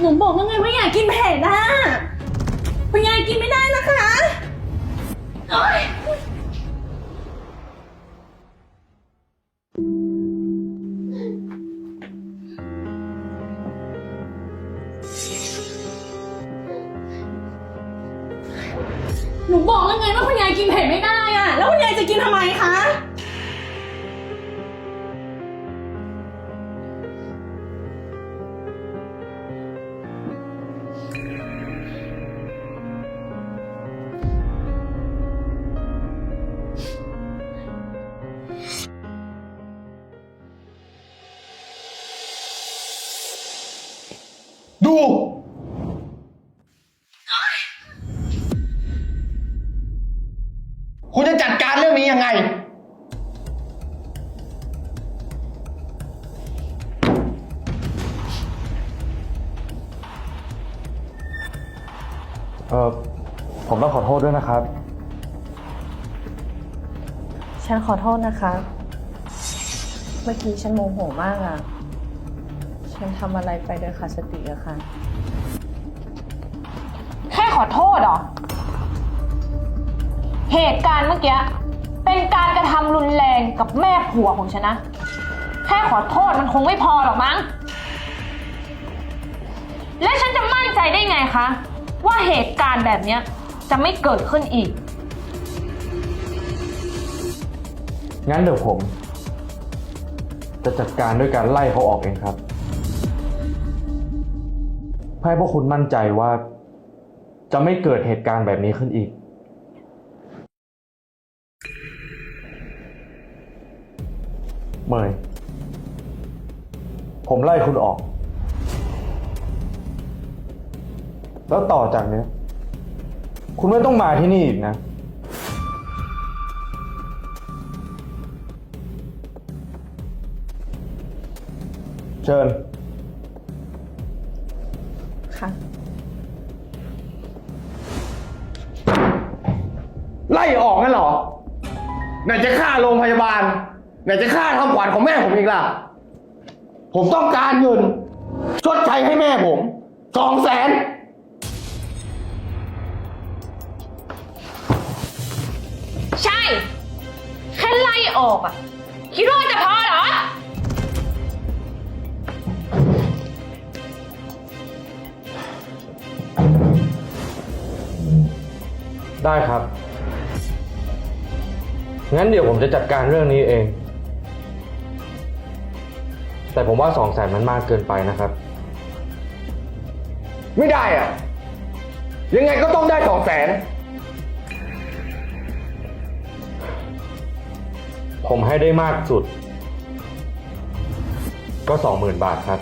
หนูบอกแล้วไงว่าอย่ากินเผ็ดนะคุณยายกินไม่ได้นะคะโอ๊ย ดูคุณจะจัดการเรื่องนี้ยังไง เออผมต้องขอโทษด้วยนะครับ ฉันขอโทษนะคะ เมื่อกี้ฉันโมโหมากอะ ฉันทำอะไรไปโดยขาดสติอะค่ะ แค่ขอโทษเหรอ เหตุการณ์เมื่อกี้ เป็นการกระทำรุนแรงกับแม่ผัวของฉันนะ แค่ขอโทษมันคงไม่พอหรอกมั้ง และฉันจะมั่นใจได้ไงคะ ว่าเหตุการณ์แบบเนี้ยจะไม่เกิดขึ้นอีก งั้นเดี๋ยวผม จะจัดการด้วยการไล่เขาออกเองครับ ให้พวกคุณมั่นใจว่า จะไม่เกิดเหตุการณ์แบบนี้ขึ้นอีก เมยผมไล่คุณออก แล้วต่อจากนี้ คุณไม่ต้องมาที่นี่อีกนะ เชิญ ออกงั้นเหรอ ไหนจะค่าโรงพยาบาล ไหนจะค่าทำขวัญของแม่ผมอีกล่ะ ผมต้องการเงิน ชดใช้ให้แม่ผมสองแสนใช่ แค่ไล่ออกอะคิดว่าจะพอเหรอ ได้ครับ งั้นเดี๋ยวผมจะจัดการเรื่องนี้เอง แต่ผมว่าสองแสนมันมากเกินไปนะครับ ไม่ได้อะยังไงก็ต้องได้สองแสนผมให้ได้มากสุด ก็สองหมื่นบาทครับ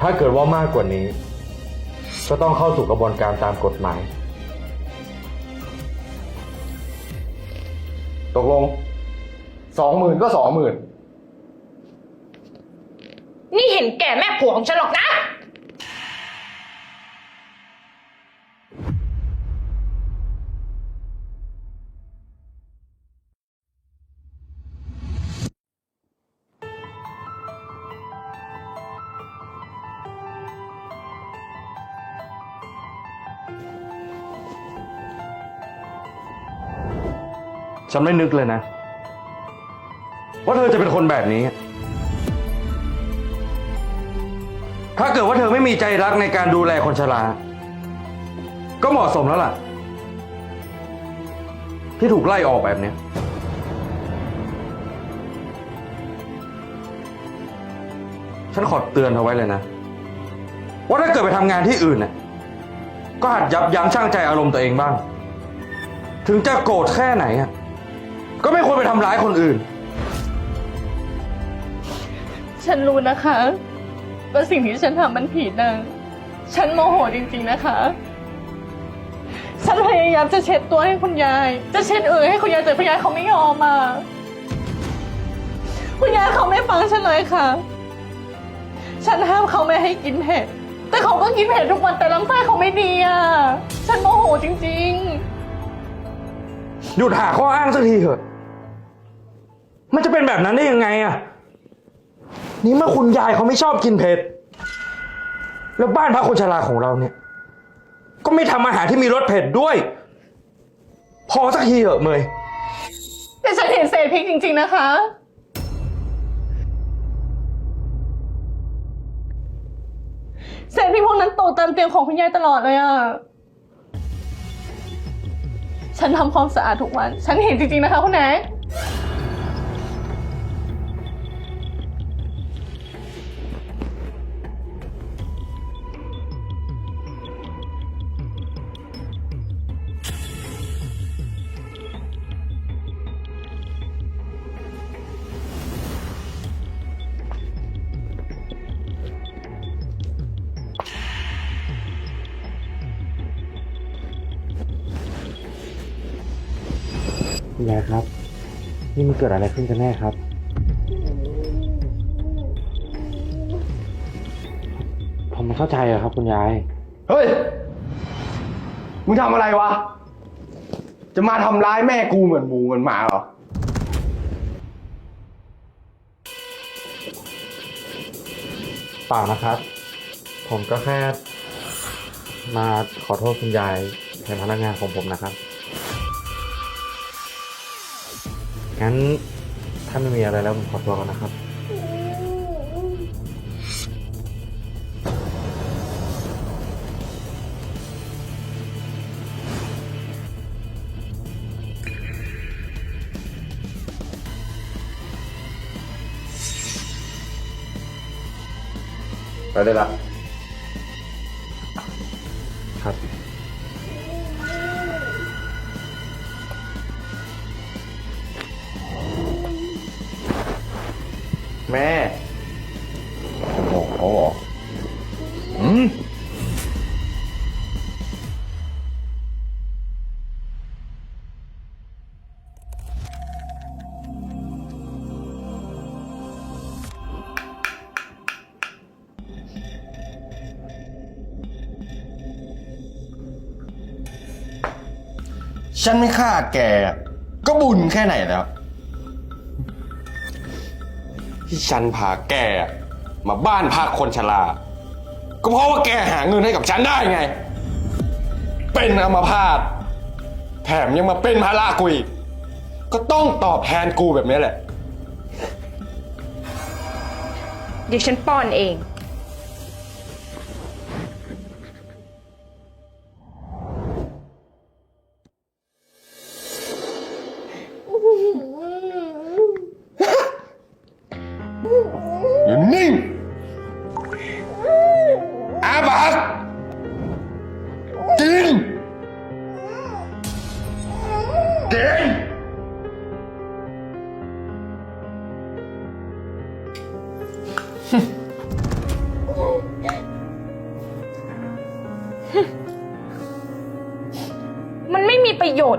ถ้าเกิดว่ามากกว่านี้ ก็ต้องเข้าสู่กระบวนการตามกฎหมาย ตกลงสองหมื่นก็สองหมื่น นี่เห็นแก่แม่ผัวของฉันหรอกนะ ฉันไม่นึกเลยนะ ว่าเธอจะเป็นคนแบบนี้ ถ้าเกิดว่าเธอไม่มีใจรักในการดูแลคนชรา ก็เหมาะสมแล้วล่ะ ที่ถูกไล่ออกแบบเนี้ยฉันขอเตือนเธอไว้เลยนะ ว่าถ้าเกิดไปทำงานที่อื่นน่ะก็หัดยับยั้งชั่งใจอารมณ์ตัวเองบ้าง ถึงจะโกรธแค่ไหนอะ ก็ไม่ควรไปทำร้ายคนอื่น ฉันรู้นะคะว่าสิ่งที่ฉันทำมันผิดนะฉันโมโหจริงๆนะคะ ฉันพยายามจะเช็ดตัวให้คุณยาย จะเช็ดเอ่ยให้คุณยายแต่คุณยายเขาไม่ยอมมาคุณยายเขาไม่ฟังฉันเลยค่ะ ฉันห้ามเขาไม่ให้กินเผ็ด แต่เขาก็กินเผ็ดทุกวันแต่ลำไส้เขาไม่ดีอะ ฉันโมโหจริงๆ หยุดหาข้ออ้างสักทีเถอะ มันจะเป็นแบบนั้นได้ยังไงอะ นี่เมื่อคุณยายเขาไม่ชอบกินเผ็ด แล้วบ้านพักคนชราของเราเนี่ย ก็ไม่ทำอาหารที่มีรสเผ็ดด้วย พอสักทีเหอะเมย แต่ฉันเห็นเศษพริกจริง ๆ นะคะ เศษพริกพวกนั้นตกตามเตียงของคุณยายตลอดเลยอะฉันทำความสะอาดทุกวัน ฉันเห็นจริง ๆ นะคะคุณแหน ยายครับ นี่มันเกิดอะไรขึ้นกันแน่ครับ ผมไม่เข้าใจอะครับ คุณยาย เฮ้ย มึงทำอะไรวะ จะมาทำร้ายแม่กูเหมือนหมูเหมือนหมาเหรอ เปล่านะครับ ผมก็แค่มาขอโทษคุณยายแทนพนักงานของผมนะครับ งั้นถ้าไม่มีอะไรแล้วผมขอตัวก่อนนะครับ ไปได้ละ ฉันไม่ฆ่าแก ก็บุญแค่ไหนแล้ว ที่ฉันพาแก มาบ้านพักคนชราก็เพราะว่าแกหาเงินให้กับฉันได้ไง เป็นอัมพาตแถมยังมาเป็นภาระกูอีกก็ต้องตอบแทนกูแบบนี้แหละ เดี๋ยวฉันป้อนเอง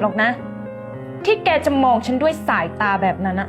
หรอกนะ ที่แกจะมองฉันด้วยสายตาแบบนั้นอะ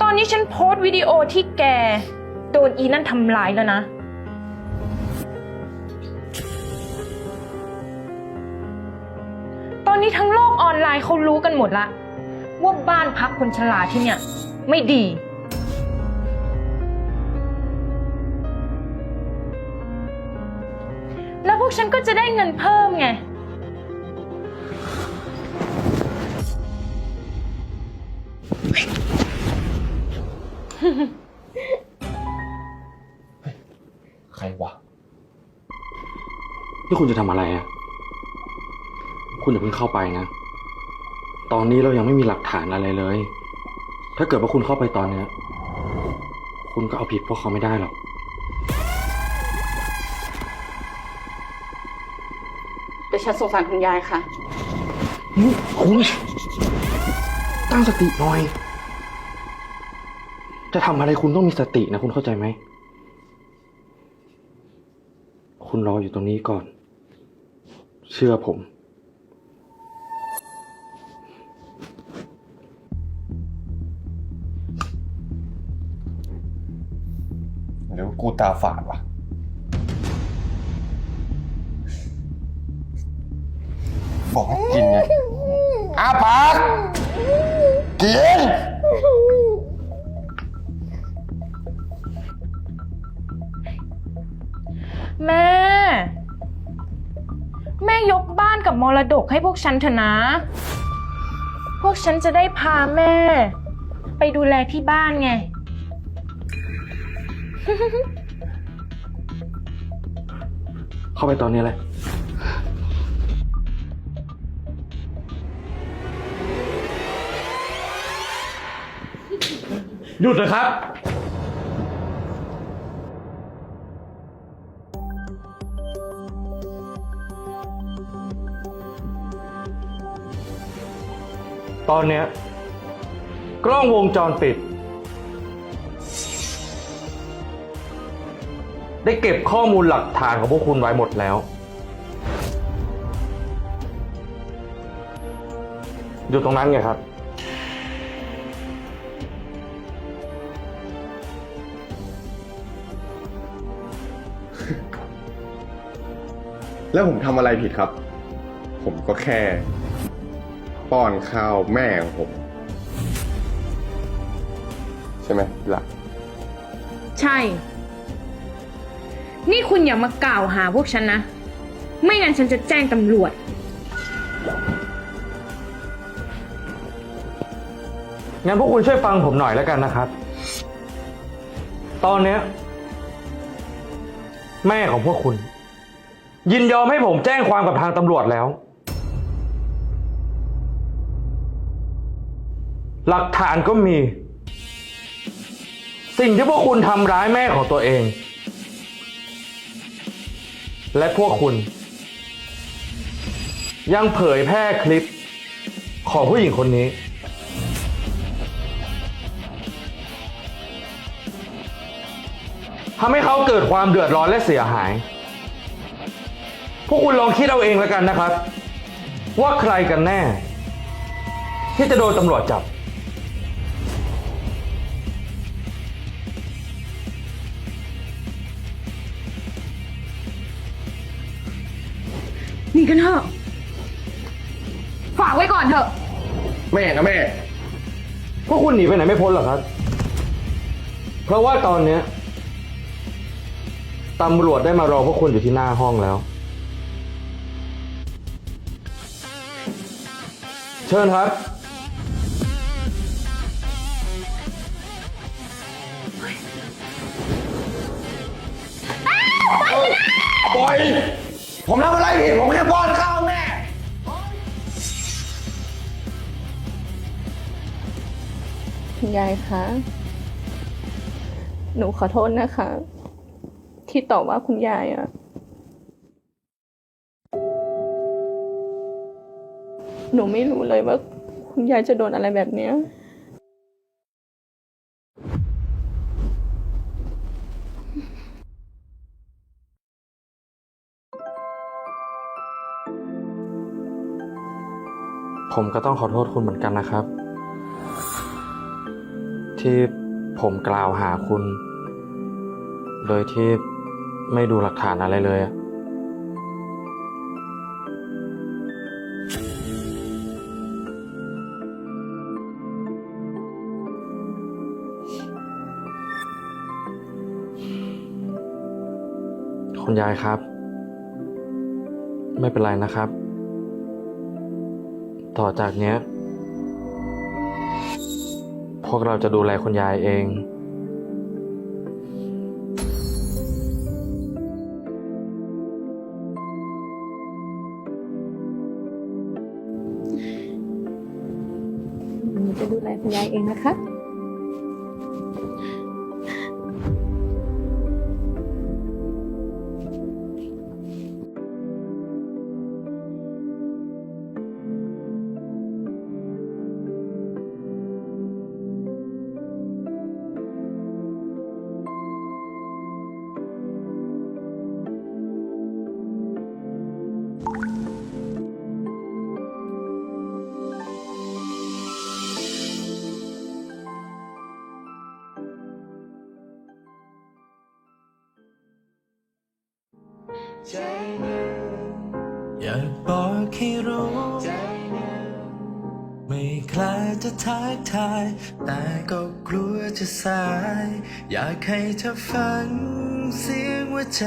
ตอนนี้ฉันโพสต์วิดีโอที่แก โดนอีนั่นทำร้ายแล้วนะ ตอนนี้ทั้งโลกออนไลน์เขารู้กันหมดละ ว่าบ้านพักคนชราที่เนี่ย ไม่ดี แล้วพวกฉันก็จะได้เงินเพิ่มไง ใครวะนี่คุณจะทำอะไรอะคุณอย่าเพิ่งเข้าไปนะ ตอนนี้เรายังไม่มีหลักฐานอะไรเลย ถ้าเกิดว่าคุณเข้าไปตอนเนี้ย คุณก็เอาผิดพวกเขาไม่ได้หรอก แต่ฉันสงสารคุณยายค่ะนี่คุณ ตั้งสติหน่อย จะทำอะไรคุณต้องมีสตินะคุณเข้าใจไหม คุณรออยู่ตรงนี้ก่อน เชื่อผมหรือกูตาฝาดวะบอกให้กินไงอาปากียง แม่ แม่ยกบ้านกับมรดกให้พวกฉันเถอะนะ พวกฉันจะได้พาแม่ ไปดูแลที่บ้านไง เข้าไปตอนนี้เลย หยุดเลยครับ ตอนเนี้ยกล้องวงจรปิด ได้เก็บข้อมูลหลักฐานของพวกคุณไว้หมดแล้ว อยู่ตรงนั้นไงครับ แล้วผมทำอะไรผิดครับ ผมก็แค่ ป้อนข้าวแม่ของผม ใช่ไหมพี่ละใช่ นี่คุณอย่ามากล่าวหาพวกฉันนะ ไม่งั้นฉันจะแจ้งตำรวจ งั้นพวกคุณช่วยฟังผมหน่อยแล้วกันนะครับ ตอนเนี้ย แม่ของพวกคุณ ยินยอมให้ผมแจ้งความกับทางตำรวจแล้ว หลักฐานก็มี สิ่งที่พวกคุณทำร้ายแม่ของตัวเอง และพวกคุณ ยังเผยแพร่คลิปของผู้หญิงคนนี้ ทำให้เขาเกิดความเดือดร้อนและเสียหาย พวกคุณลองคิดเอาเองแล้วกันนะครับ ว่าใครกันแน่ ที่จะโดนตำรวจจับนี่กันเถอะ ฝากไว้ก่อนเถอะ แม่นะแม่ พวกคุณหนีไปไหนไม่พ้นหรอกครับ เพราะว่าตอนเนี้ยตำรวจได้มารอพวกคุณอยู่ที่หน้าห้องแล้ว เชิญครับ ปล่อย ผมทำอะไรผิด ผมแค่ป้อนข้าวแม่ คุณยายคะ หนูขอโทษนะคะ ที่ต่อว่าคุณยายอะ หนูไม่รู้เลยว่าคุณยายจะโดนอะไรแบบเนี้ยผมก็ต้องขอโทษคุณเหมือนกันนะครับ ที่ผมกล่าวหาคุณ โดยที่ไม่ดูหลักฐานอะไรเลยอะ คุณยายครับ ไม่เป็นไรนะครับ ต่อจากเนี้ย พวกเราจะดูแลคุณยายเอง หนูจะดูแลคุณยายเองนะคะ จะทักทาย แต่ก็กลัวจะสาย อยากให้เธอฟังเสียงหัวใจ